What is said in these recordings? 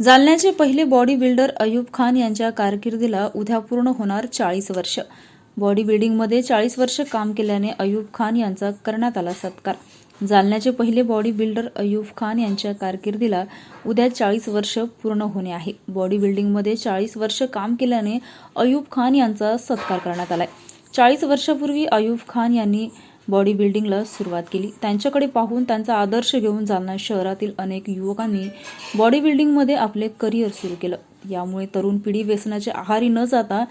जालन्याचे पहिले body builder Ayub Khan यांच्या कारकिर्दीला उद्या पूर्ण होणार चाळीस वर्ष. बॉडी बिल्डिंगमध्ये चाळीस वर्ष काम केल्याने अयूब खान यांचा करण्यात आला सत्कार. जालन्याचे पहिले बॉडी बिल्डर अयूब खान यांच्या कारकिर्दीला उद्या चाळीस वर्ष पूर्ण होणे आहे. बॉडी बिल्डिंगमध्ये चाळीस वर्ष काम केल्याने अयूब खान यांचा सत्कार करण्यात आलाय. चाळीस वर्षापूर्वी अयूब खान यांनी बॉडी बिल्डिंगला सुरुवात केली. त्यांच्याकडे पाहून त्यांचा आदर्श घेऊन जालना शहरातील अनेक युवकांनी बॉडी बिल्डिंगमध्ये आपले करिअर सुरू केलं. यामुळे तरुण पिढी व्यसनाच्या आहारी न जाता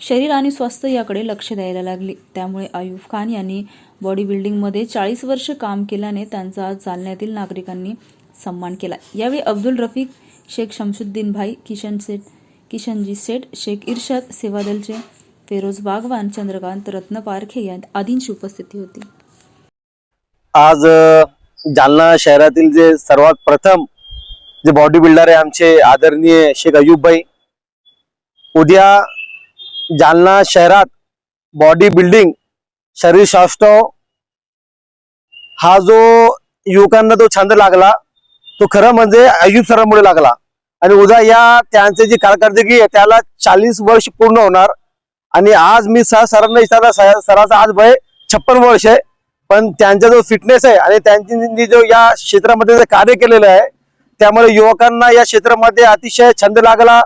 शरीर आणि स्वास्थ्य याकडे लक्ष द्यायला लागली. त्यामुळे आयुफ खान यांनी बॉडी बिल्डिंगमध्ये चाळीस वर्ष काम केल्याने त्यांचा जालन्यातील नागरिकांनी सन्मान केला. यावेळी अब्दुल रफीक शेख शमशुद्दीन भाई किशन सेठ किशनजी सेठ शेख इर्शाद सेवादलचे फेरोज वाघवान चंद्रकांत रत्न पारखे आदींची उपस्थिती होती. आज जालना शहरातील जे सर्वात प्रथम जे बॉडी बिल्डर आहे आमचे आदरणीय शेख अयूब उद्या जालना शहरात बॉडी बिल्डिंग शरीर शास्त्र हा जो युवकांना तो छंद लागला तो खरं म्हणजे अयुब सरांमुळे लागला. आणि उद्या या त्यांचे जी कारकिर्दी आहे त्याला चाळीस वर्ष पूर्ण होणार आणि आज मी सर सरांना विचारला सर- सराचा आज वय छप्पन वर्ष आहे पण त्यांचा जो फिटनेस आहे आणि त्यांची जो या क्षेत्रामध्ये जे कार्य केलेलं आहे त्यामुळे युवकांना या क्षेत्रामध्ये अतिशय छंद लागला.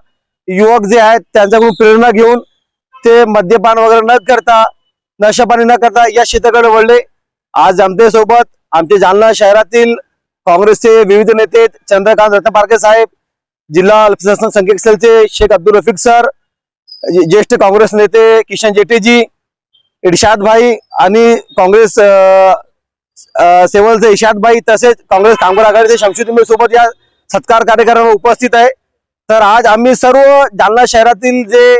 युवक जे आहेत त्यांच्याकडून प्रेरणा घेऊन ते मद्यपान वगैरे न करता नशापाणी न करता या क्षेत्राकडे वळले. आज आमच्यासोबत आमचे जालना शहरातील काँग्रेसचे विविध नेते चंद्रकांत रत्नपारके साहेब जिल्हा अल्पसंख्याक संकेत सेलचे शेख अब्दुल रफिक सर ज्येष्ठ काँग्रेस नेते किशन जेटेजी इर्शाद भाई आणि काँग्रेस सेवलचे इर्शाद भाई तसेच काँग्रेस कामगार आघाडीचे शमशुद्दीन सोबत या सत्कार कार्यक्रमाला उपस्थित आहे. तर आज आम्ही सर्व जालना शहरातील जे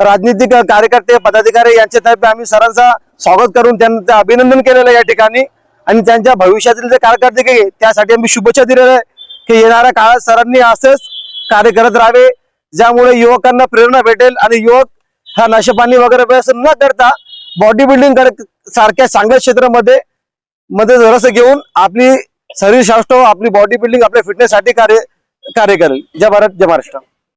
राजनीतिक कार्यकर्ते पदाधिकारी यांच्यातर्फे आम्ही सरांचा स्वागत करून त्यांचं अभिनंदन केलेलं आहे या ठिकाणी. आणि त्यांच्या भविष्यातील जे कार्यकर्ते त्यासाठी आम्ही शुभेच्छा दिलेल्या आहे की येणाऱ्या काळात सरांनी असंच कार्य करत राहावे. ज्यामुळे युवकांना प्रेरणा भेटेल आणि युवक हा नशेपाणी वगैरे व्यसन न करता बॉडी बिल्डिंग सारख्या चांगल्या क्षेत्रामध्ये मध्ये जरासं घेऊन आपली शरीर शास्त्र आपली बॉडी बिल्डिंग आपल्या फिटनेस साठी कार्य कार्य करेल. जय भारत जय महाराष्ट्र.